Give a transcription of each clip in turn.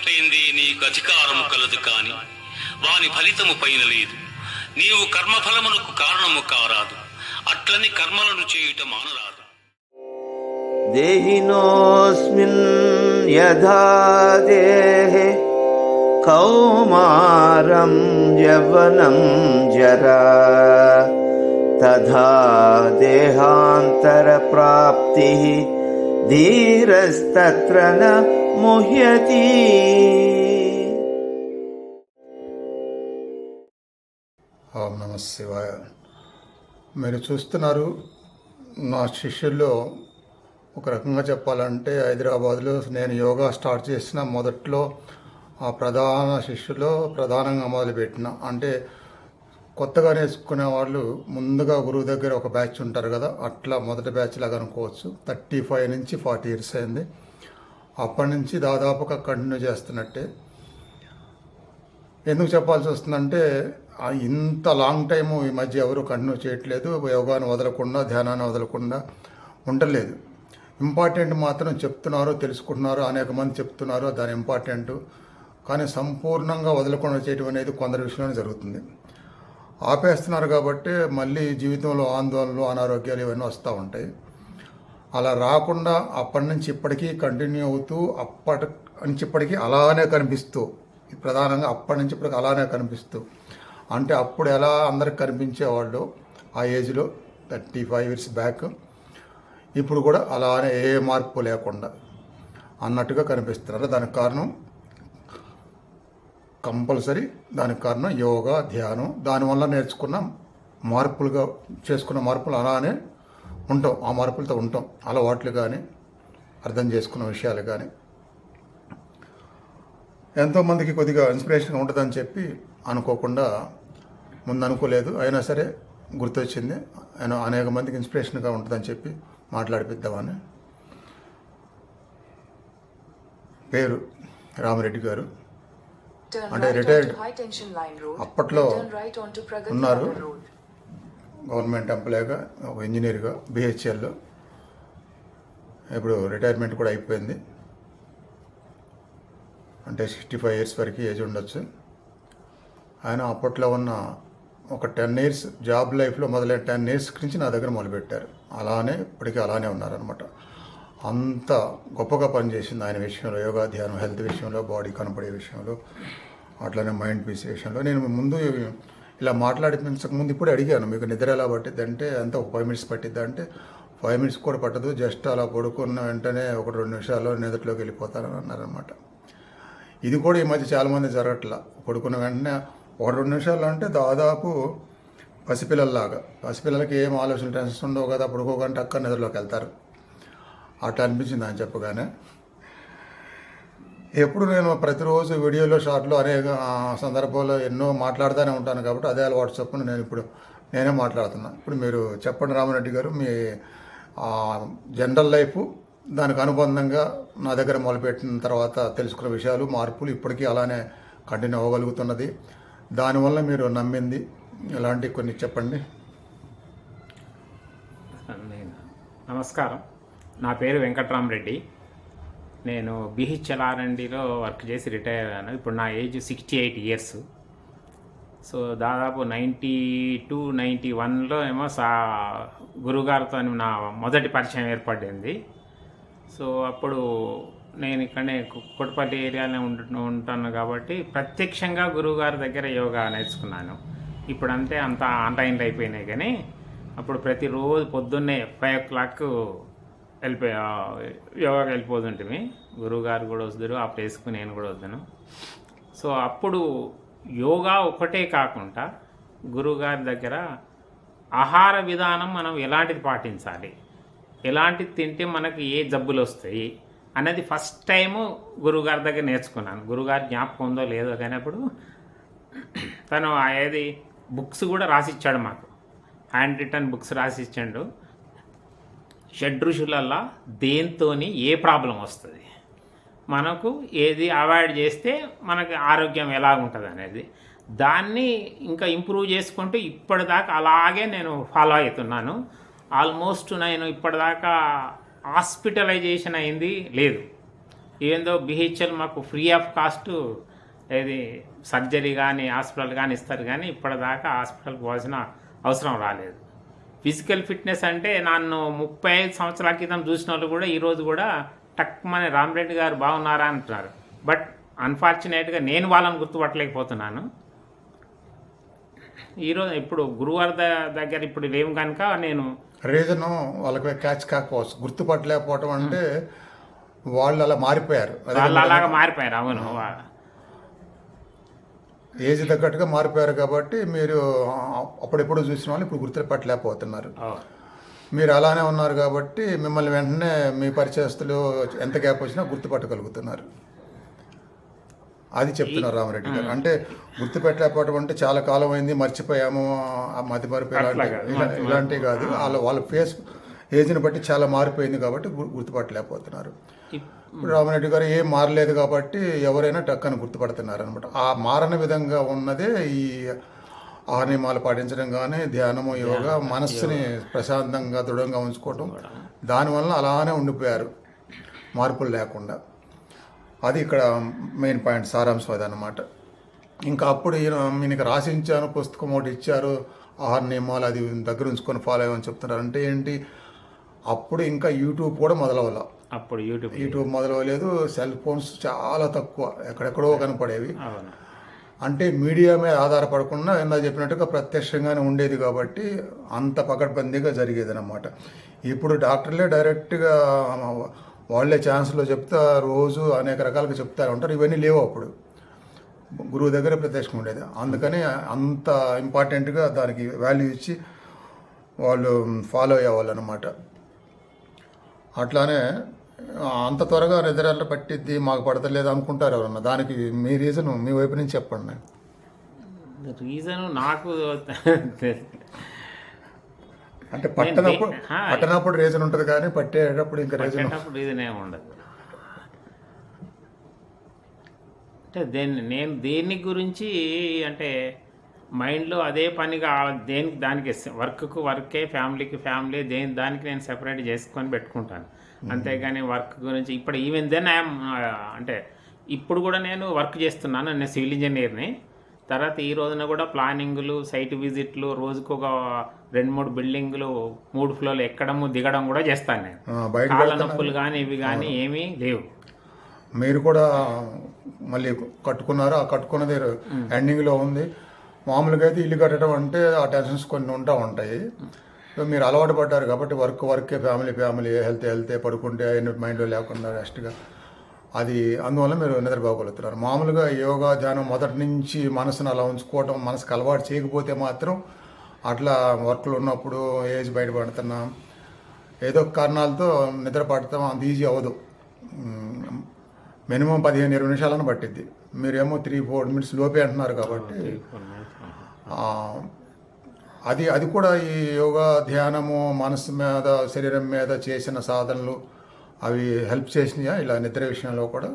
ఫలింపేందే నీకు అధికారము కలదు కాని వాని ఫలితము పైన లేదు. నీవు కర్మఫలమునకు కారణము కారాదు. అట్లని కర్మలను చేయుట మానరాదు. దేహినోస్మిన్ కౌమారం యవనం జరా తథా దేహాంతర ప్రాప్తి ధీరస్తత్ర ముహ్యతి. ఓం నమ శివాయ. మీరు చూస్తున్నారు నా శిష్యుల్లో ఒక రకంగా చెప్పాలంటే హైదరాబాద్లో నేను యోగా స్టార్ట్ చేసిన మొదట్లో ఆ ప్రధాన శిష్యులో ప్రధానంగా మొదలుపెట్టిన. అంటే కొత్తగా నేర్చుకునే వాళ్ళు ముందుగా గురువు దగ్గర ఒక బ్యాచ్ ఉంటారు కదా అట్లా మొదటి బ్యాచ్ లాగా అనుకోవచ్చు. థర్టీ ఫైవ్ నుంచి ఫార్టీ ఇయర్స్ అయింది. అప్పటి నుంచి దాదాపుగా కంటిన్యూ చేస్తున్నట్టే. ఎందుకు చెప్పాల్సి వస్తుందంటే ఇంత లాంగ్ టైము ఈ మధ్య ఎవరు కంటిన్యూ చేయట్లేదు. యోగాను వదలకుండా ధ్యానాన్ని వదలకుండా ఉండలేదు. ఇంపార్టెంట్ మాత్రం చెప్తున్నారు తెలుసుకుంటున్నారు అనేక మంది చెప్తున్నారు దాని ఇంపార్టెంట్. కానీ సంపూర్ణంగా వదలకుండా చేయడం అనేది కొందరి విషయంలోనే జరుగుతుంది. ఆపేస్తున్నారు కాబట్టి మళ్ళీ జీవితంలో ఆందోళనలు అనారోగ్యాలు ఇవన్నీ వస్తూ ఉంటాయి. అలా రాకుండా అప్పటి నుంచి ఇప్పటికీ కంటిన్యూ అవుతూ అప్పటి నుంచి ఇప్పటికీ అలానే కనిపిస్తూ ప్రధానంగా అప్పటి నుంచి ఇప్పటికి అలానే కనిపిస్తూ. అంటే అప్పుడు ఎలా అందరికి కనిపించేవాళ్ళు? ఆ ఏజ్లో థర్టీ ఫైవ్ ఇయర్స్ బ్యాక్. ఇప్పుడు కూడా అలానే ఏ మార్పు లేకుండా అన్నట్టుగా కనిపిస్తున్నారు. దానికి కారణం కంపల్సరీ దానికి కారణం యోగా ధ్యానం. దానివల్ల నేర్చుకున్న మార్పులుగా చేసుకున్న మార్పులు అలానే ఉంటాం ఆ మార్పులతో ఉంటాం. అలవాట్లు కానీ అర్థం చేసుకున్న విషయాలు కానీ ఎంతోమందికి కొద్దిగా ఇన్స్పిరేషన్గా ఉంటుందని చెప్పి అనుకోకుండా ముందు అనుకోలేదు. అయినా సరే గుర్తొచ్చింది. ఆయన అనేక మందికి ఇన్స్పిరేషన్గా ఉంటుందని చెప్పి మాట్లాడిపిద్దామని. పేరు రామిరెడ్డి గారు. అంటే Road. అప్పట్లో ఉన్నారు. గవర్నమెంట్ ఎంప్లాయీగా ఒక ఇంజనీర్గా బిహెచ్ఎల్లో ఇప్పుడు రిటైర్మెంట్ కూడా అయిపోయింది. అంటే సిక్స్టీ ఫైవ్ ఇయర్స్ వరకు ఏజ్ ఉండొచ్చు. ఆయన అప్పట్లో ఉన్న ఒక టెన్ ఇయర్స్ జాబ్ లైఫ్లో మొదలైన టెన్ ఇయర్స్ నుంచి నా దగ్గర మొదలుపెట్టారు. అలానే ఇప్పటికీ అలానే ఉన్నారనమాట అంత గొప్పగా పనిచేసింది ఆయన విషయంలో యోగా ధ్యానం హెల్త్ విషయంలో బాడీ కనపడే విషయంలో అట్లనే మైండ్ పీస్ విషయంలో. నేను ముందు ఇలా మాట్లాడిపించక ముందు ఇప్పుడు అడిగాను మీకు నిద్ర ఎలా పట్టిద్ది అంటే అంత ఒక ఫైవ్ మినిట్స్ పట్టిద్ది అంటే ఫైవ్ మినిట్స్ కూడా పట్టదు జస్ట్ అలా పడుకున్న వెంటనే ఒక రెండు నిమిషాల్లో నిద్రలోకి వెళ్ళిపోతానని అన్నారనమాట ఇది కూడా ఈ మధ్య చాలామంది జరగట్లా. పడుకున్న వెంటనే ఒక రెండు నిమిషాలు అంటే దాదాపు పసిపిల్లల్లాగా. పసిపిల్లలకి ఏం ఆలోచన టెన్షన్ ఉండవు కదా పడుకోకంటే అక్క నిద్రలోకి వెళ్తారు. అట్లా అనిపించింది అని చెప్పగానే. ఎప్పుడు నేను ప్రతిరోజు వీడియోలో షార్ట్లో అనేక సందర్భాల్లో ఎన్నో మాట్లాడుతూనే ఉంటాను కాబట్టి అదే వాట్సాప్ను నేను ఇప్పుడు నేనే మాట్లాడుతున్నా. ఇప్పుడు మీరు చెప్పండి రామరెడ్డి గారు మీ జనరల్ లైఫ్ దానికి అనుబంధంగా నా దగ్గర మొదలుపెట్టిన తర్వాత తెలుసుకున్న విషయాలు మార్పులు ఇప్పటికీ అలానే కంటిన్యూ అవ్వగలుగుతున్నది. దానివల్ల మీరు నమ్మింది ఇలాంటి కొన్ని చెప్పండి. నమస్కారం. నా పేరు వెంకట్రామరెడ్డి. నేను బిహెచ్ఎల్ఆర్ఎండిలో వర్క్ చేసి రిటైర్ అయ్యాను. ఇప్పుడు నా age sixty eight years. So దాదాపు నైంటీ టూ నైంటీ వన్లో ఏమో సా గురుగారితో నా మొదటి పరిచయం ఏర్పడింది. సో అప్పుడు నేను ఇక్కడనే కు- ఏరియాలోనే ఏరియాలో ఉంటు ఉంటాను కాబట్టి ప్రత్యక్షంగా గురువుగారి దగ్గర యోగా నేర్చుకున్నాను. ఇప్పుడు అంతే అంత ఆన్లైన్లో అయిపోయినాయి కానీ అప్పుడు ప్రతిరోజు పొద్దున్నే ఫైవ్ ఓ క్లాక్ వెళ్ళిపోయి యోగాకి వెళ్ళిపోతుంటిమి గురువుగారు కూడా వస్తారు ఆ ప్లేస్కి నేను కూడా వద్దాను. సో అప్పుడు యోగా ఒకటే కాకుండా గురువుగారి దగ్గర ఆహార విధానం మనం ఎలాంటిది పాటించాలి ఎలాంటిది తింటే మనకు ఏ జబ్బులు వస్తాయి అనేది ఫస్ట్ టైము గురువుగారి దగ్గర నేర్చుకున్నాను. గురువుగారి జ్ఞాపకం ఉందో లేదో కానీ అప్పుడు తను ఏది బుక్స్ కూడా రాసిచ్చాడు మాకు. హ్యాండ్ రిటర్న్ బుక్స్ రాసిచ్చాడు. షడ్రుషులల్లా దేంతోని ఏ ప్రాబ్లం వస్తుంది? మనకు ఏది అవాయిడ్ చేస్తే మనకి ఆరోగ్యం ఎలా ఉంటుంది అనేది దాన్ని ఇంకా ఇంప్రూవ్ చేసుకుంటూ ఇప్పటిదాకా అలాగే నేను ఫాలో అవుతున్నాను. ఆల్మోస్ట్ నేను ఇప్పటిదాకా హాస్పిటలైజేషన్ అయింది లేదు. ఏందో బిహెచ్ఎల్ మాకు ఫ్రీ ఆఫ్ కాస్ట్ ఏది సర్జరీ కానీ హాస్పిటల్ కానీ ఇస్తారు కానీ ఇప్పటిదాకా హాస్పిటల్కి పోవాల్సిన అవసరం రాలేదు. ఫిజికల్ ఫిట్నెస్ అంటే నన్ను ముప్పై ఐదు సంవత్సరాల క్రితం చూసిన వాళ్ళు కూడా ఈరోజు కూడా టక్మని రామరెడ్డి గారు బాగున్నారా అంటున్నారు. బట్ అన్ఫార్చునేట్గా నేను వాళ్ళని గుర్తుపట్టలేకపోతున్నాను. ఈరోజు ఇప్పుడు గురువారి దగ్గర ఇప్పుడు లేవు కనుక నేను రీజను వాళ్ళకి క్యాచ్ కాకపోవచ్చు. గుర్తుపట్టలేకపోవటం అంటే వాళ్ళు అలా మారిపోయారు. వాళ్ళు అలాగా మారిపోయారు. అవును. ఏజ్ తగ్గట్టుగా మారిపోయారు కాబట్టి మీరు అప్పుడెప్పుడు చూసిన వాళ్ళు ఇప్పుడు గుర్తుపట్టలేకపోతున్నారు. మీరు అలానే ఉన్నారు కాబట్టి మిమ్మల్ని వెంటనే మీ పరిచయస్తులు ఎంత గ్యాప్ వచ్చినా గుర్తుపట్టగలుగుతున్నారు. అది చెప్తున్నారు రామరెడ్డి గారు. అంటే గుర్తుపెట్టలేకపోవడం అంటే చాలా కాలం అయింది మర్చిపోయాము మతి మరపు అట్లా ఇలాంటి కాదు. ఇలా- ఇలాంటివి కాదు. వాళ్ళ వాళ్ళ ఫేస్ ఏజ్ని బట్టి చాలా మారిపోయింది కాబట్టి గుర్తుపట్టలేకపోతున్నారు. రామరెడ్డి గారు ఏం మారలేదు కాబట్టి ఎవరైనా టక్కని గుర్తుపడుతున్నారు అనమాట ఆ మారని విధంగా ఉన్నదే ఈ ఆహార నియమాలు పాటించడం కానీ ధ్యానము యోగా మనస్సుని ప్రశాంతంగా దృఢంగా ఉంచుకోవటం దానివల్ల అలానే ఉండిపోయారు. మార్పులు లేకుండా. అది ఇక్కడ మెయిన్ పాయింట్ సారాంశం అది అనమాట ఇంకా అప్పుడు ఈయన ఈయనకి రాసించాను పుస్తకం ఒకటి ఇచ్చారు. ఆహార నియమాలు అది దగ్గర ఉంచుకొని ఫాలో అయ్యమని చెప్తున్నారు. అంటే ఏంటి? అప్పుడు ఇంకా యూట్యూబ్ కూడా మొదలవ్వాల. అప్పుడు యూట్యూబ్ యూట్యూబ్ మొదలవ్వలేదు సెల్ ఫోన్స్ చాలా తక్కువ ఎక్కడెక్కడో కనపడేవి. అంటే మీడియా మీద ఆధారపడకుండా ఇందా చెప్పినట్టుగా ప్రత్యక్షంగానే ఉండేది కాబట్టి అంత పకడ్బందీగా జరిగేది అనమాట ఇప్పుడు డాక్టర్లే డైరెక్ట్గా వాళ్ళే ఛాన్స్లో చెప్తా రోజు అనేక రకాలుగా చెప్తారు ఉంటారు ఇవన్నీ లేవు అప్పుడు. గురువు దగ్గర ప్రత్యక్షం ఉండేది. అందుకని అంత ఇంపార్టెంట్గా దానికి వాల్యూ ఇచ్చి వాళ్ళు ఫాలో అయ్యేవాళ్ళు అనమాట అట్లానే అంత త్వరగా నిద్ర పట్టిద్ది మాకు పడతలేదు అనుకుంటారు ఎవరన్నా. దానికి మీ రీజన్ మీ వైపు నుంచి చెప్పండి రీజన్ నాకు అంటే పట్టనప్పుడు. పట్టనప్పుడు రీజన్ ఉంటుంది కానీ పట్టేటప్పుడు ఇంకా రీజన్ రీజన్ ఏమి ఉండదు. అంటే దేన్ని నేను దేని గురించి అంటే మైండ్లో అదే పనిగా దేనికి దానికి వర్క్కు వర్కే ఫ్యామిలీకి ఫ్యామిలీ దేని దానికి నేను సెపరేట్ చేసుకొని పెట్టుకుంటాను. అంతేగాని వర్క్ గురించి ఇప్పుడు ఈవెన్ దెన్ ఐఎమ్ అంటే ఇప్పుడు కూడా నేను వర్క్ చేస్తున్నాను నేను సివిల్ ఇంజనీర్ని. తర్వాత ఈ రోజున కూడా ప్లానింగ్లు సైట్ విజిట్లు రోజుకు ఒక రెండు మూడు బిల్డింగ్లు మూడు ఫ్లోర్లు ఎక్కడము దిగడం కూడా చేస్తాను నేను. బయట కాళ్ళ నొప్పులు కానీ ఇవి కానీ ఏమీ లేవు. మీరు కూడా మళ్ళీ కట్టుకున్నారు? ఆ కట్టుకున్నది ఎండింగ్లో ఉంది. మామూలుగా అయితే ఇల్లు కట్టడం అంటే ఆ టెన్షన్స్ కొన్ని ఉంటా ఉంటాయి. సో మీరు అలవాటు పడ్డారు కాబట్టి వర్క్ వర్కే ఫ్యామిలీ ఫ్యామిలీ హెల్త్ హెల్తే పడుకుంటే అవన్నీ మైండ్లో లేకుండా రెస్ట్గా. అది అందువల్ల మీరు నిద్రపోగలుగుతున్నారు. మామూలుగా యోగా ధ్యానం మొదటి నుంచి మనసును అలా ఉంచుకోవటం మనసుకు అలవాటు చేయకపోతే మాత్రం అట్లా వర్క్లు ఉన్నప్పుడు ఏజ్ బయటపడుతున్నాం ఏదో కారణాలతో నిద్ర పడతాం అంత ఈజీ అవ్వదు. మినిమం పదిహేను ఇరవై నిమిషాలను పట్టిద్ది. మీరేమో త్రీ ఫోర్ మినిట్స్ లోపే అంటున్నారు కాబట్టి అది అది కూడా ఈ యోగా ధ్యానము మనసు మీద శరీరం మీద చేసిన సాధనలు అవి హెల్ప్ చేసినాయా? ఇలా నిద్ర విషయంలో కూడా?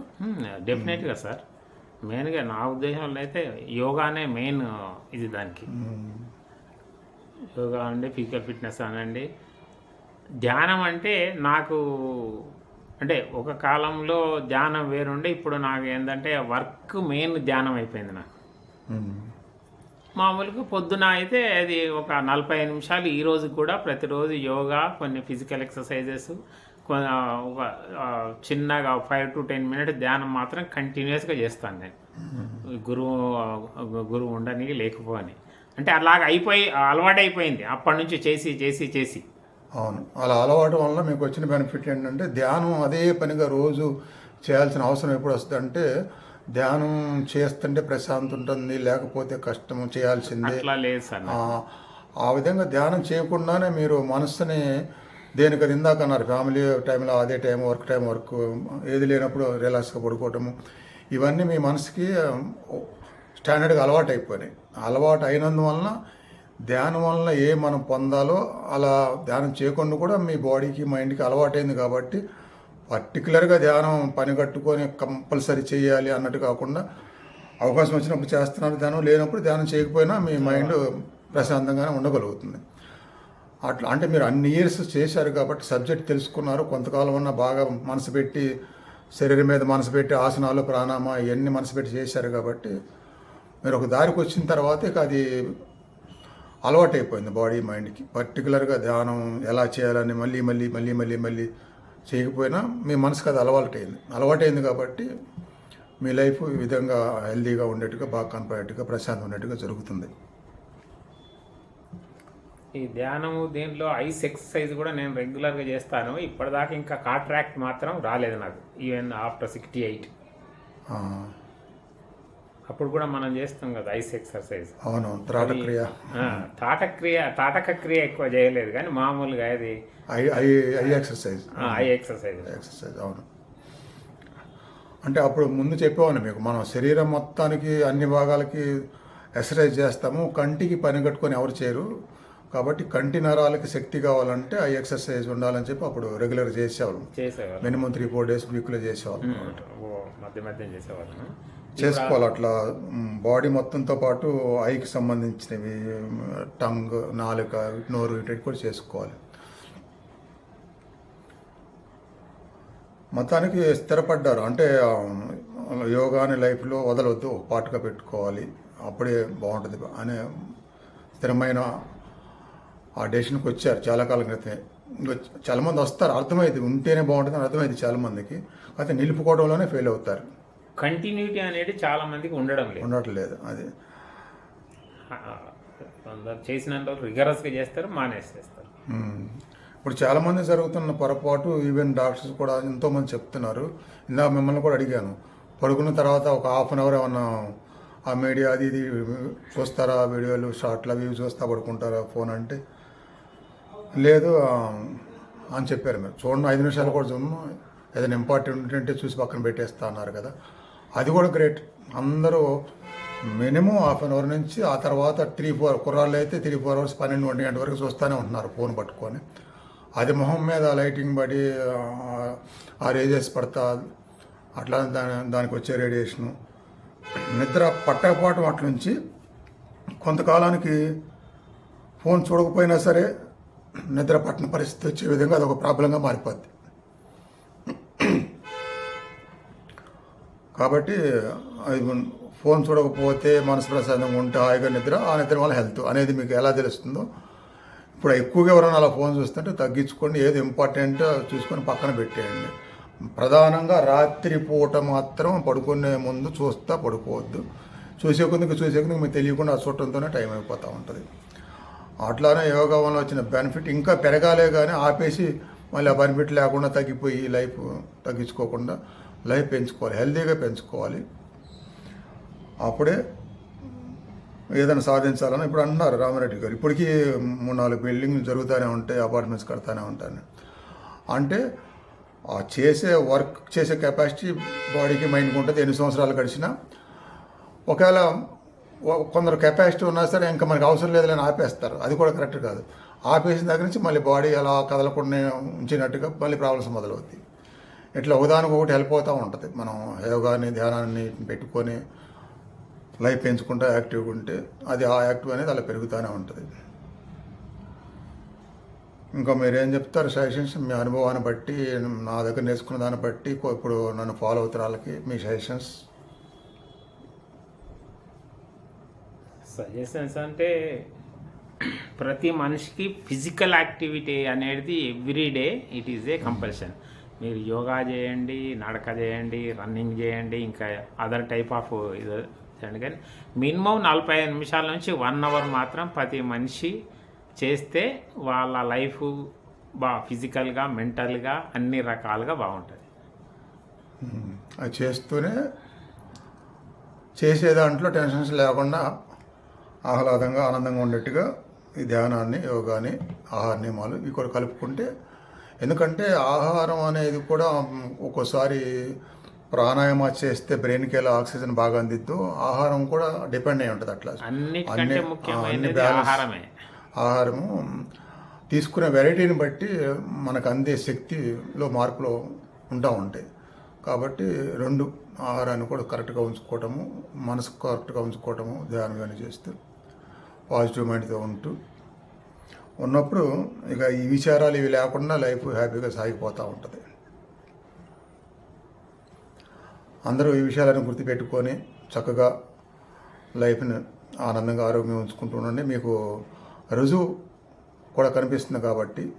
డెఫినెట్గా సార్. మెయిన్గా నా ఉద్దేశంలో అయితే యోగానే మెయిన్ ఇది దానికి. యోగా అండి ఫిజికల్ ఫిట్నెస్ అనండి. ధ్యానం అంటే నాకు అంటే ఒక కాలంలో ధ్యానం వేరుండే ఇప్పుడు నాకు ఏంటంటే వర్క్ మెయిన్ ధ్యానం అయిపోయింది నాకు. మ్మ్. మామూలుగా పొద్దున అయితే అది ఒక నలభై నిమిషాలు ఈ రోజు కూడా ప్రతిరోజు యోగా కొన్ని ఫిజికల్ ఎక్సర్సైజెస్ ఒక చిన్నగా ఫైవ్ టు టెన్ మినిట్స్ ధ్యానం మాత్రం కంటిన్యూస్గా చేస్తాను నేను. గురువు గురువు ఉండని లేకపోని. అంటే అలాగ అయిపోయి అలవాటు అయిపోయింది అప్పటి నుంచి చేసి చేసి చేసి. అవును. అలా అలవాటు వల్ల మీకు వచ్చిన బెనిఫిట్ ఏంటంటే ధ్యానం అదే పనిగా రోజు చేయాల్సిన అవసరం ఎప్పుడు వస్తుందంటే ధ్యానం చేస్తుంటే ప్రశాంతి ఉంటుంది లేకపోతే కష్టం చేయాల్సిందే. ఆ, విధంగా ధ్యానం చేయకుండానే మీరు మనస్సుని దేనికి ఇందాక అన్నారు ఫ్యామిలీ టైంలో అదే టైం వర్క్ టైం వర్క్ ఏది లేనప్పుడు రిలాక్స్గా పడుకోవటము. ఇవన్నీ మీ మనసుకి స్టాండర్డ్గా అలవాటు అయిపోయినాయి అలవాటు అయినందువలన ధ్యానం వలన ఏ మనం పొందాలో అలా ధ్యానం చేయకుండా కూడా మీ బాడీకి మైండ్కి అలవాటైంది కాబట్టి పర్టికులర్గా ధ్యానం పని కట్టుకొని కంపల్సరీ చేయాలి అన్నట్టు కాకుండా అవకాశం వచ్చినప్పుడు చేస్తున్నారు ధ్యానం లేనప్పుడు ధ్యానం చేయకపోయినా మీ మైండ్ ప్రశాంతంగానే ఉండగలుగుతుంది. అట్లా అంటే మీరు అన్ని ఇయర్స్ చేశారు కాబట్టి సబ్జెక్ట్ తెలుసుకున్నారు కొంతకాలం ఉన్న బాగా మనసు పెట్టి శరీరం మీద మనసు పెట్టి ఆసనాలు ప్రాణామా ఇవన్నీ మనసు పెట్టి చేశారు కాబట్టి మీరు ఒక దారికి వచ్చిన తర్వాత ఇక అది అలవాటు అయిపోయింది బాడీ మైండ్కి. పర్టికులర్గా ధ్యానం ఎలా చేయాలని మళ్ళీ మళ్ళీ మళ్ళీ మళ్ళీ మళ్ళీ చేయకపోయినా మీ మనసుకు అది అలవాటు అయింది అలవాటు అయింది కాబట్టి మీ లైఫ్ ఈ విధంగా హెల్తీగా ఉండేట్టుగా బాగా కనపడేట్టుగా ప్రశాంతం ఉండేట్టుగా జరుగుతుంది. ఈ ధ్యానము దీంట్లో ఐస్ ఎక్సర్సైజ్ కూడా నేను రెగ్యులర్గా చేస్తాను. ఇప్పటిదాకా ఇంకా కాంట్రాక్ట్ మాత్రం రాలేదు నాకు. Even after sixty eight. అప్పుడు కూడా మనం చేస్తాం కదా ఐస్ ఎక్సర్సైజ్. అవును త్రాటక్రియ. ఆ, తాటక్రియ తాటక క్రియ ఎక్కువ చేయలేదు కానీ మామూలుగా అది. I I I exercise. I exercise. Exercise అవును. అంటే అప్పుడు ముందు చెప్పేవాడిని మీకు మనం శరీరం మొత్తానికి అన్ని భాగాలకి ఎక్సర్సైజ్ చేస్తాము కంటికి పని కట్టుకొని ఎవరు చేయరు. కాబట్టి కంటి నరాలకి శక్తి కావాలంటే ఆ ఎక్సర్సైజ్ ఉండాలని చెప్పి అప్పుడు రెగ్యులర్ చేసేవాళ్ళం. మినిమం త్రీ ఫోర్ డేస్ వీక్లో చేసేవాళ్ళం. ఓ మధ్య మధ్య చేసేవాళ్ళను చేసుకోవాలి అట్లా. బాడీ మొత్తంతో పాటు ఐకి సంబంధించినవి టంగ్ నాలుక నోరు ఇటు కూడా చేసుకోవాలి. మతానికి స్థిరపడ్డారు. అంటే యోగాని లైఫ్లో వదలవద్దు పాటుగా పెట్టుకోవాలి. అప్పుడే బాగుంటుంది అనే స్థిరమైన ఆ డెసిషన్కి వచ్చారు చాలా కాలం క్రితమే. చాలామంది వస్తారు. అర్థమైంది. ఉంటేనే బాగుంటుంది అని అర్థమైంది చాలామందికి అయితే నిలుపుకోవడంలోనే ఫెయిల్ అవుతారు. కంటిన్యూటీ అనేది చాలా మందికి ఉండడం లేదు. ఉండట్లేదు అది. ఆ, కొందరు చేసినంత రిగరస్గా చేస్తారు మానేసేస్తారు. ఇప్పుడు చాలామంది జరుగుతున్న పొరపాటు ఈవెన్ డాక్టర్స్ కూడా ఎంతోమంది చెప్తున్నారు. ఇందాక మిమ్మల్ని కూడా అడిగాను. పడుకున్న తర్వాత ఒక హాఫ్ అన్ అవర్ ఏమన్నా ఆ మీడియా అది ఇది చూస్తారా? వీడియోలు షార్ట్లు అవి చూస్తా పడుకుంటారా? ఫోన్ అంటే లేదు అని చెప్పారు మీరు. చూడండి ఐదు నిమిషాలు కూడా చూడను ఏదైనా ఇంపార్టెంట్ ఉంటే చూసి పక్కన పెట్టేస్తా అన్నారు కదా. అది కూడా గ్రేట్. అందరూ మినిమం హాఫ్ అన్ అవర్ నుంచి ఆ తర్వాత త్రీ ఫోర్ కుర్రాళ్ళు అయితే త్రీ ఫోర్ అవర్స్ పన్నెండు ఒంటి గంట వరకు చూస్తూనే ఉంటున్నారు ఫోన్ పట్టుకొని. అది మొహం మీద లైటింగ్ పడి ఆ- రేజెస్ పడతా అట్లా దాని దానికి వచ్చే రేడియేషను. నిద్ర పట్టకపోవటం అట్ల నుంచి కొంతకాలానికి ఫోన్ చూడకపోయినా సరే నిద్ర పట్టిన పరిస్థితి వచ్చే విధంగా అదొక ప్రాబ్లంగా మారిపోద్ది. కాబట్టి ఫోన్ చూడకపోతే మనసు ప్రశాంతంగా ఉంటే హాయిగా నిద్ర ఆ నిద్ర వల్ల హెల్త్ అనేది మీకు ఎలా తెలుస్తుందో. ఇప్పుడు ఎక్కువగా ఎవరైనా అలా ఫోన్ చూస్తుంటే తగ్గించుకోండి ఏది ఇంపార్టెంట్ చూసుకొని పక్కన పెట్టేయండి. ప్రధానంగా రాత్రి పూట మాత్రం పడుకునే ముందు చూస్తా పడుకోవద్దు. చూసే కొద్దికి చూసే కొద్దికి మీకు తెలియకుండా ఆ చూడటంతోనే టైం అయిపోతూ ఉంటుంది. అట్లానే యోగా వల్ల వచ్చిన బెనిఫిట్ ఇంకా పెరగాలే కానీ ఆపేసి మళ్ళీ ఆ బెనిఫిట్ లేకుండా తగ్గిపోయి లైఫ్ తగ్గించుకోకుండా లైఫ్ పెంచుకోవాలి హెల్తీగా పెంచుకోవాలి. అప్పుడే ఏదైనా సాధించాలని ఇప్పుడు అంటున్నారు రామారెడ్డి గారు. ఇప్పటికీ మూడు నాలుగు బిల్డింగ్లు జరుగుతూనే ఉంటాయి అపార్ట్మెంట్స్ కడతానే ఉంటాను అంటే ఆ చేసే వర్క్ చేసే కెపాసిటీ బాడీకి మైండ్కి ఉంటుంది. ఎన్ని సంవత్సరాలు గడిచినా ఒకవేళ కొందరు కెపాసిటీ ఉన్నా సరే ఇంకా మనకి అవసరం లేదులేని ఆపేస్తారు. అది కూడా కరెక్ట్ కాదు. ఆపేసిన దగ్గర నుంచి మళ్ళీ బాడీ అలా కదలకుండా ఉంచినట్టుగా మళ్ళీ ప్రాబ్లమ్స్ మొదలవుతాయి. ఇట్లా ఒకదానికి ఒకటి హెల్ప్ అవుతూ ఉంటుంది. మనం యోగాని ధ్యానాన్ని పెట్టుకొని లైఫ్ పెంచుకుంటూ యాక్టివ్గా ఉంటే అది ఆ యాక్టివ్ అనేది అలా పెరుగుతూనే ఉంటుంది. ఇంకా మీరేం చెప్తారు సజెషన్స్ మీ అనుభవాన్ని బట్టి నా దగ్గర నేర్చుకున్న దాన్ని బట్టి ఇప్పుడు నన్ను ఫాలో అవుతున్న వాళ్ళకి మీ సజెషన్స్ సజెషన్స్ అంటే ప్రతి మనిషికి ఫిజికల్ యాక్టివిటీ అనేది every day it is a compulsion మీరు యోగా చేయండి నడక చేయండి రన్నింగ్ చేయండి ఇంకా అదర్ టైప్ ఆఫ్ ఇది చేయండి. కానీ మినిమం నలభై ఐదు నిమిషాల నుంచి వన్ అవర్ మాత్రం ప్రతి మనిషి చేస్తే వాళ్ళ లైఫ్ బా ఫిజికల్గా మెంటల్గా అన్ని రకాలుగా బాగుంటుంది. అది చేస్తూనే చేసే దాంట్లో టెన్షన్స్ లేకుండా ఆహ్లాదంగా ఆనందంగా ఉండేట్టుగా ఈ ధ్యానాన్ని యోగాని ఆహార నియమాలు ఇవి కూడా కలుపుకుంటే ఎందుకంటే ఆహారం అనేది కూడా ఒక్కోసారి ప్రాణాయామ చేస్తే బ్రెయిన్కి ఎలా ఆక్సిజన్ బాగా అందిద్దు ఆహారం కూడా డిపెండ్ అయి ఉంటుంది అట్లా. అన్ని- ఆహారమే. ఆహారము. తీసుకునే వెరైటీని బట్టి మనకు అందే శక్తిలో మార్పులు ఉంటా ఉంటాయి కాబట్టి రెండు ఆహారాన్ని కూడా కరెక్ట్గా ఉంచుకోవటము మనసు కరెక్ట్గా ఉంచుకోవటము ధ్యానం కానీ చేస్తూ పాజిటివ్ మైండ్తో ఉంటూ ఉన్నప్పుడు ఇక ఈ విచారాలు ఇవి లేకుండా లైఫ్ హ్యాపీగా సాగిపోతూ ఉంటుంది. అందరూ ఈ విషయాలను గుర్తుపెట్టుకొని చక్కగా లైఫ్ని ఆనందంగా ఆరోగ్యం ఉంచుకుంటూ ఉండండి. మీకు రుజువు కూడా కనిపిస్తుంది కాబట్టి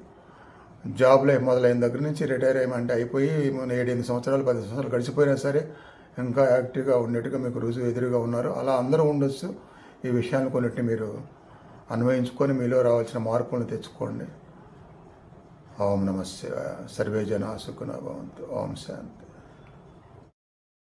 జాబ్ లైఫ్ మొదలైన దగ్గర నుంచి రిటైర్ అయ్యమంటే అయిపోయి ఏడు ఎనిమిది సంవత్సరాలు పది సంవత్సరాలు గడిచిపోయినా సరే ఇంకా యాక్టివ్గా ఉండేట్టుగా మీకు రుజువు ఎదురుగా ఉన్నారు. అలా అందరూ ఉండొచ్చు. ఈ విషయాన్ని కొన్నిటిని మీరు అన్వయించుకొని మీలో రావాల్సిన మార్పులను తెచ్చుకోండి. ఓం నమ శివాయ. సర్వే జన సుఖన భవంతు. ఓం శాంతి.